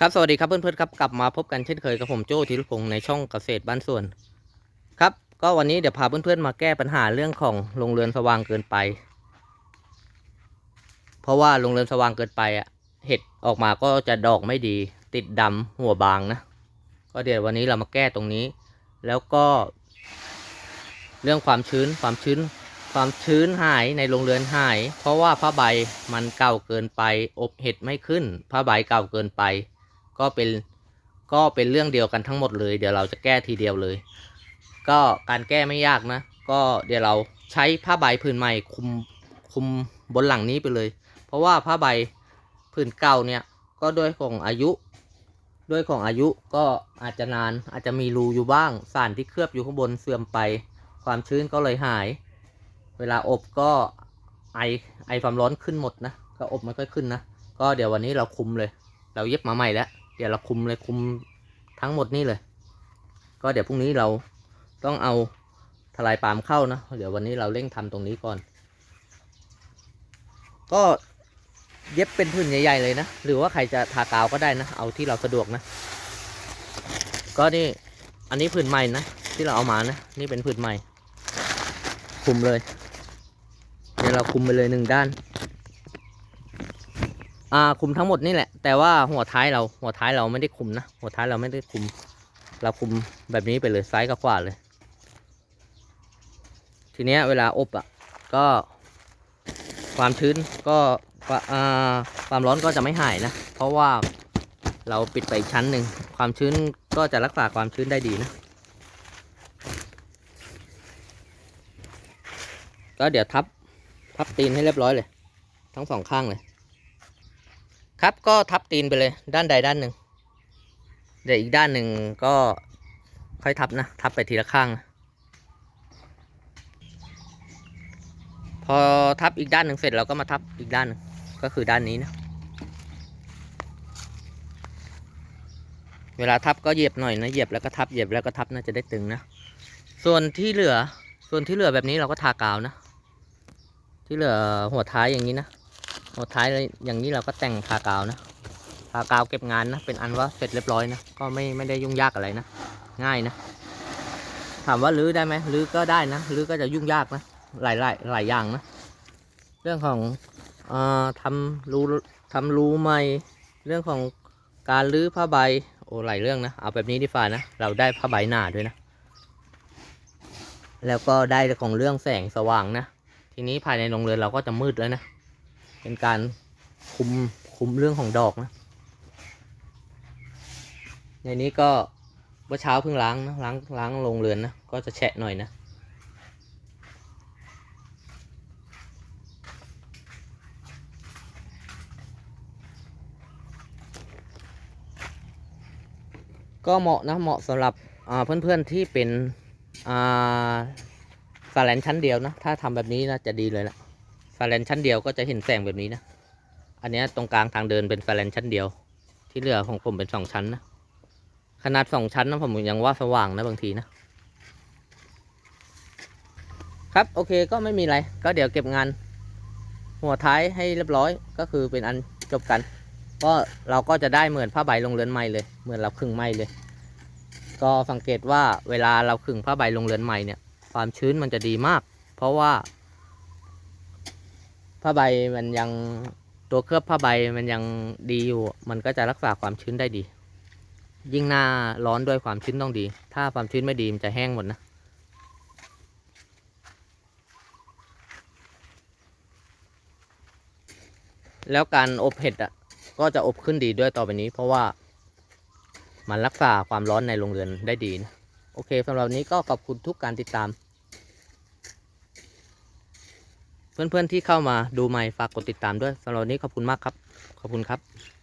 ครับ สวัสดีครับเพื่อนๆครับกลับมาพบกันเช่นเคยกับผมโจ้ธีรพงศ์ในช่องเกษตรบ้านสวน ครับ ก็วันนี้เดี๋ยวพาเพื่อนๆมาแก้ปัญหาเรื่องของโรงเรือนสว่างเกินไป เพราะว่าโรงเรือนสว่างเกินไปอะเห็ดออกมาก็จะดอกไม่ดี ติดดำหัวบางนะ ก็เดี๋ยววันนี้เรามาแก้ตรงนี้ แล้วก็ เรื่องความชื้นความชื้น ความชื้นหายในโรงเรือนหาย เพราะว่าผ้าใบมันเก่าเกินไป อบเห็ดไม่ขึ้นผ้าใบเก่าเกินไป ก็เป็นก็เป็นเรื่องเดียวกันทั้งหมดเลย เดี๋ยวเราจะแก้ทีเดียวเลย ก็การแก้ไม่ยากนะ ก็เดี๋ยวเราใช้ผ้าใบผืนใหม่คุมคุมบนหลังนี้ไปเลย เพราะว่าผ้าใบผืนเก่าเนี่ยก็ด้วยของอายุ ด้วยของอายุก็อาจจะนานอาจจะมีรูอยู่บ้าง สารที่เคลือบอยู่ข้างบนเสื่อมไป ความชื้นก็เลยหาย เวลาอบก็ไอไอความร้อนขึ้นหมดนะ ก็อบไม่ค่อยขึ้นนะ ก็เดี๋ยววันนี้เราคุมเลย เราเย็บมาใหม่แล้ว เดี๋ยวเราคุมเลยคุมทั้งหมดนี่เลย ก็เดี๋ยวพรุ่งนี้เราต้องเอาทลายปาล์มเข้านะ เดี๋ยววันนี้เราเร่งทำตรงนี้ก่อน ก็เย็บเป็นพื้นใหญ่ ๆ เลยนะ หรือว่าใครจะทากาวก็ได้นะ เอาที่เราสะดวกนะ ก็นี่อันนี้พื้นใหม่นะ ที่เราเอามานะ นี่เป็นพื้นใหม่ คุมเลย เดี๋ยวเราคุมไปเลยหนึ่งด้าน อ่าคุมทั้งหมดนี่แหละ แต่ว่าหัวท้ายเราหัวท้ายเราไม่ได้คุมนะ หัวท้ายเราไม่ได้คุม เราคุมแบบนี้ไปเลยซ้ายกับขวาเลย ทีเนี้ยเวลาอบอะก็ความชื้นก็ความร้อนก็จะไม่หายนะ เพราะว่าเราปิดไปอีกชั้นหนึ่ง ความชื้นก็จะรักษาความชื้นได้ดีนะ ก็เดี๋ยวทับ ทับตีนให้เรียบร้อยเลย ทั้งสองข้างเลย ครับก็ทับตีนไปเลยด้านใดด้านหนึ่งเดี๋ยวอีกด้านหนึ่งก็ค่อยทับนะ ทับไปทีละข้าง พอทับอีกด้านหนึ่งเสร็จเราก็มาทับอีกด้านหนึ่งก็คือด้านนี้นะ เวลาทับก็เหยียบหน่อยนะเหยียบแล้วก็ทับเหยียบแล้วก็ทับน่าจะได้ตึงนะ ส่วนที่เหลือส่วนที่เหลือแบบนี้เราก็ทากาวนะ ที่เหลือหัวท้ายอย่างนี้นะ หัวท้ายเลยอย่างนี้เราก็แต่งทากาวนะทากาวเก็บงานนะเป็นอันว่าเสร็จเรียบร้อยนะก็ไม่ไม่ได้ยุ่งยากอะไรนะง่ายนะ ถามว่ารื้อได้ไหมรื้อก็ได้นะรื้อก็จะยุ่งยากนะหลายหลายหลายอย่างนะเรื่องของเอ่อทำรูทำรูใหม่เรื่องของการรื้อผ้าใบโอ้หลายเรื่องนะเอาแบบนี้ดีฝ่านะเราได้ผ้าใบหนาด้วยนะ แล้วก็ได้ของเรื่องแสงสว่างนะ ทีนี้ภายในโรงเรือนเราก็จะมืดแล้วนะ เป็นการคุมคุมเรื่องของดอกนะ ในนี้ก็เมื่อเช้าเพิ่งล้างนะล้างล้างโรงเรือนนะ ก็จะแฉะหน่อยนะก็เหมาะนะเหมาะสำหรับเพื่อนๆที่เป็นอ่าสแลนชั้นเดียวนะ ถ้าทำแบบนี้นะจะดีเลยละ สแลนชั้นเดียวก็จะเห็นแสงแบบนี้นะ อันนี้ตรงกลางทางเดินเป็นสแลนชั้นเดียว ที่เหลือของผมเป็นสองชั้นนะ ขนาดสองชั้นนะผมยังว่าสว่างนะบางทีนะ ครับโอเคก็ไม่มีอะไร ก็เดี๋ยวเก็บงาน หัวท้ายให้เรียบร้อยก็คือเป็นอันจบกัน ก็เราก็จะได้เหมือนผ้าใบลงเรือนใหม่เลย เหมือนเราขึงใหม่เลย ก็สังเกตว่าเวลาเราขึงผ้าใบลงเรือนใหม่เนี่ย ความชื้นมันจะดีมาก เพราะว่า ผ้าใบมันยังตัวเคลือบผ้าใบมันยังดีอยู่ มันก็จะรักษาความชื้นได้ดี ยิ่งหน้าร้อนด้วยความชื้นต้องดี ถ้าความชื้นไม่ดีมันจะแห้งหมดนะ แล้วการอบเห็ดอะก็จะอบขึ้นดีด้วยต่อไปนี้ เพราะว่ามันรักษาความร้อนในโรงเรือนได้ดีนะ โอเคสำหรับนี้ก็ขอบคุณทุกการติดตาม เพื่อนๆที่เข้ามาดูใหม่ฝากกดติดตามด้วยสำหรับวันนี้ขอบคุณมากครับ ขอบคุณครับ